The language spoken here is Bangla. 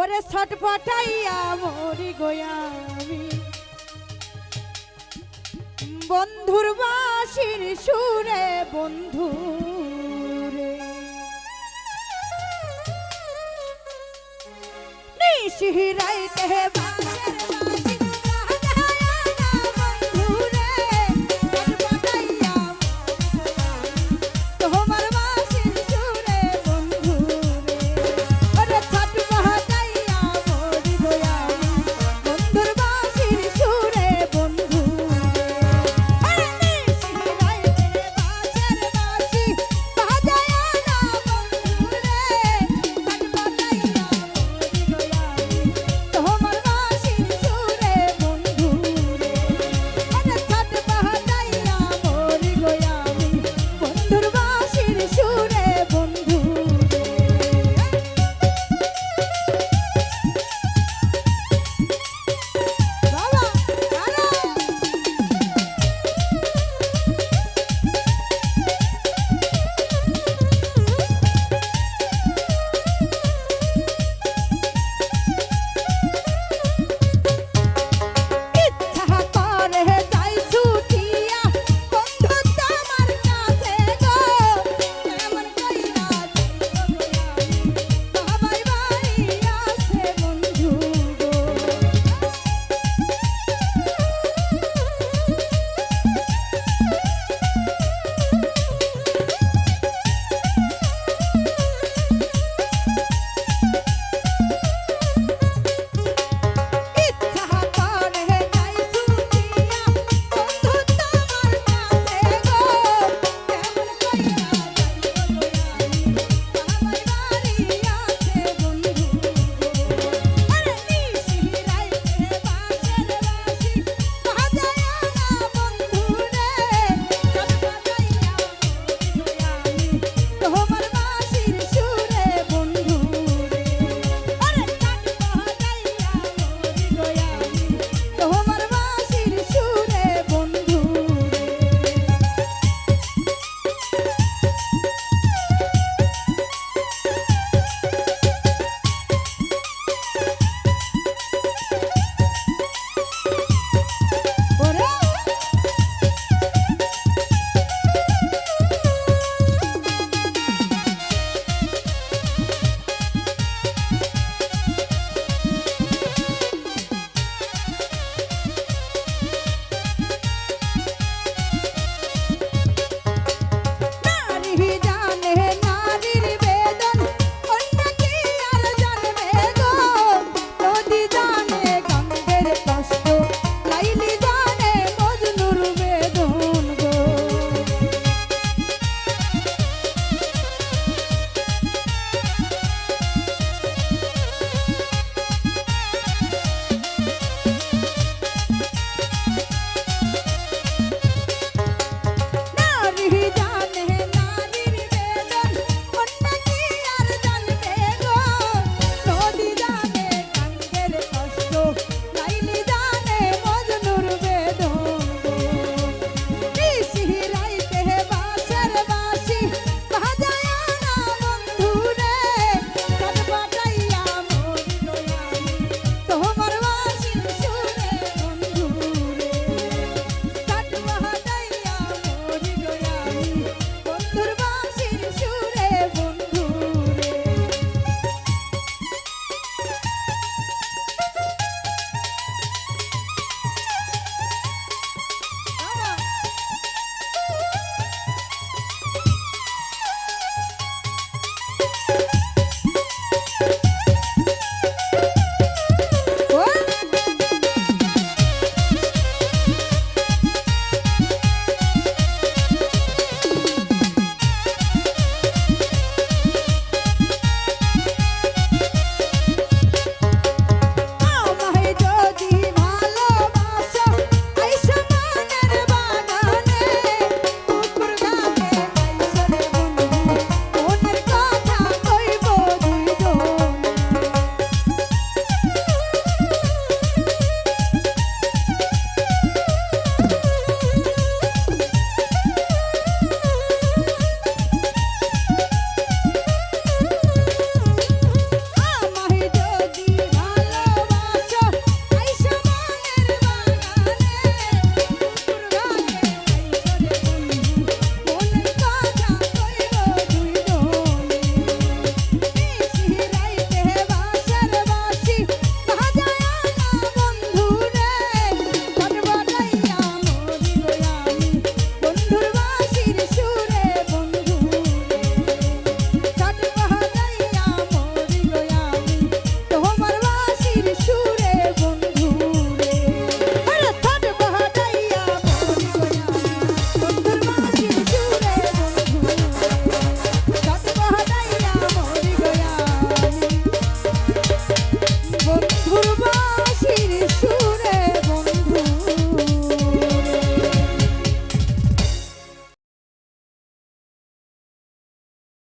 ওরে ছটফটাইয়া মরি গোয়ামি বন্ধুর বাসির সুরে বন্ধু রে নিশিরাইতে বাসের মধুর বাসির